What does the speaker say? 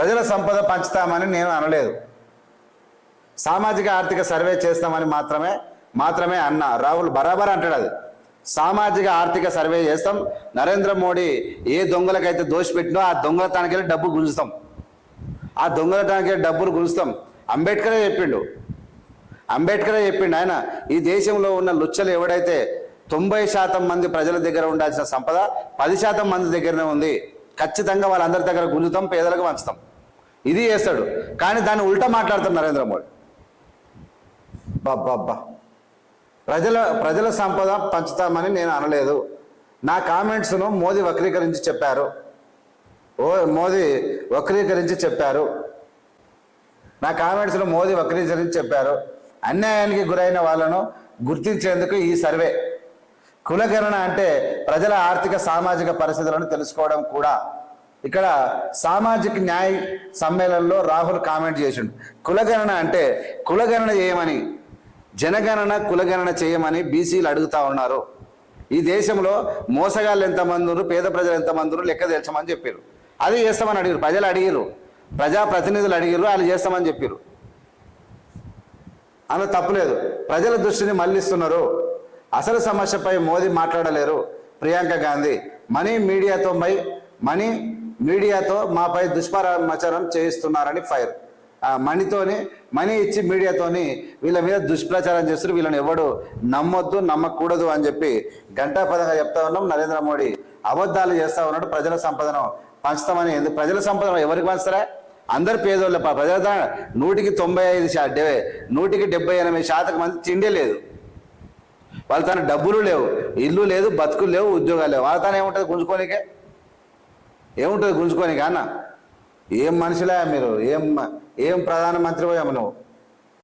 ప్రజల సంపద పంచుతామని నేను అనలేదు. సామాజిక ఆర్థిక సర్వే చేస్తామని మాత్రమే మాత్రమే అన్న. రాహుల్ బరాబర్ అంటాడు అది. సామాజిక ఆర్థిక సర్వే చేస్తాం. నరేంద్ర మోడీ ఏ దొంగలకైతే దోషపెట్టినో ఆ దొంగలతానికి వెళ్ళి డబ్బు గుంజుతాం. ఆ దొంగలతానికి డబ్బులు గుంజుతాం. అంబేద్కరే చెప్పిండు. అంబేద్కరే చెప్పిండు. ఆయన ఈ దేశంలో ఉన్న లుచ్చలు ఎవడైతే తొంభై శాతం మంది ప్రజల దగ్గర ఉండాల్సిన సంపద పది శాతం మంది దగ్గరనే ఉంది. ఖచ్చితంగా వాళ్ళందరి దగ్గర గుంజుతాం పేదలకు పంచుతాం. ఇది చేస్తాడు. కానీ దాన్ని ఉల్టా మాట్లాడుతాడు నరేంద్ర మోడీ. బాబ్బా ప్రజల ప్రజల సంపద పంచుతామని నేను అనలేదు. నా కామెంట్స్ను మోదీ వక్రీకరించి చెప్పారు. ఓ మోదీ వక్రీకరించి చెప్పారు. నా కామెంట్స్ను మోదీ వక్రీకరించి చెప్పారు. అన్యాయానికి గురైన వాళ్ళను గుర్తించేందుకు ఈ సర్వే. కులగణన అంటే ప్రజల ఆర్థిక సామాజిక పరిస్థితులను తెలుసుకోవడం కూడా. ఇక్కడ సామాజిక న్యాయ సమ్మేళనంలో రాహుల్ కామెంట్ చేసిండు. కులగణన అంటే కులగణన చేయమని జనగణన కులగణన చేయమని బీసీలు అడుగుతా ఉన్నారు. ఈ దేశంలో మోసగాళ్ళు ఎంతమంది ఉన్నారు పేద ప్రజలు ఎంతమంది ఉన్నారు లెక్క తెల్చమని చెప్పారు అది చేస్తామని అడిగారు ప్రజలు అడిగారు ప్రజాప్రతినిధులు అడిగారు వాళ్ళు చేస్తామని చెప్పారు అన్న తప్పులేదు ప్రజల దృష్టిని మళ్ళిస్తున్నారు అసలు సమస్యపై మోదీ మాట్లాడలేరు ప్రియాంక గాంధీ. మనీ మీడియాతో మై మనీ మీడియాతో మాపై దుష్ప్రచారం చేయిస్తున్నారని ఫైర్. మనీతోని మనీ ఇచ్చి మీడియాతోని వీళ్ళ మీద దుష్ప్రచారం చేస్తారు వీళ్ళని ఎవడు నమ్మొద్దు నమ్మకూడదు అని చెప్పి గంటా గంటాపదంగా చెప్తా ఉన్నాం. నరేంద్ర మోడీ అబద్ధాలు చేస్తా ఉన్నాడు. ప్రజల సంపదను పంచుతామని ఎందుకు? ప్రజల సంపదను ఎవరికి పంచుతారా? అందరు పేదోళ్ళ ప్రజల నూటికి తొంభై ఐదు శా నూటికి డెబ్బై ఎనభై శాతం మంది తిండే లేదు. వాళ్ళ తన డబ్బులు లేవు ఇల్లు లేదు బతుకులు లేవు ఉద్యోగాలు లేవు. వాళ్ళ తన ఏముంటుంది? గుంజుకోనికే? ఏముంటుంది గుంజుకొని అన్న ఏం మనిషిలా మీరు? ఏం ఏం ప్రధానమంత్రి పోయాము నువ్వు?